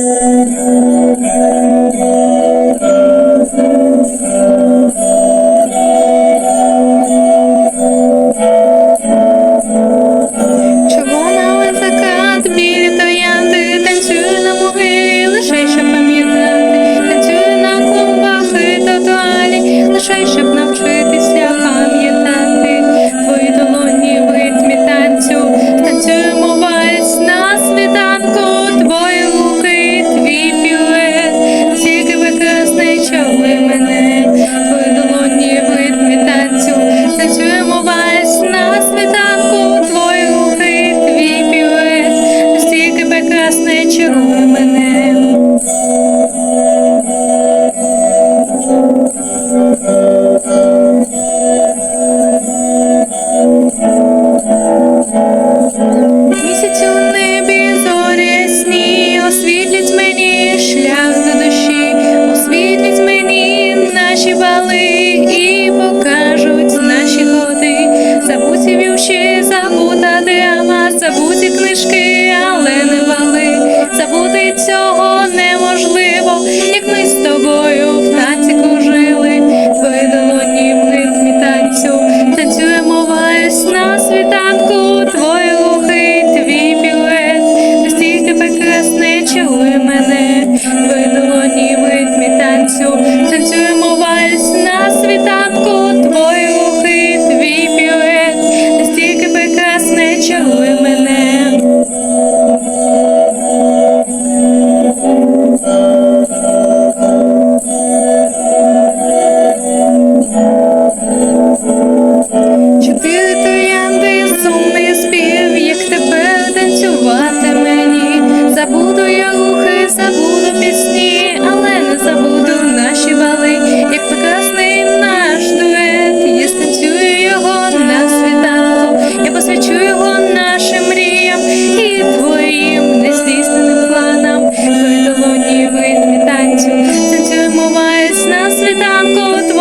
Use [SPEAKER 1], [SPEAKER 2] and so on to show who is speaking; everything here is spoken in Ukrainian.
[SPEAKER 1] Thank you. наші бали і покажуть наші ходи, забуті вівші, забута тема, забуті книжки. Takut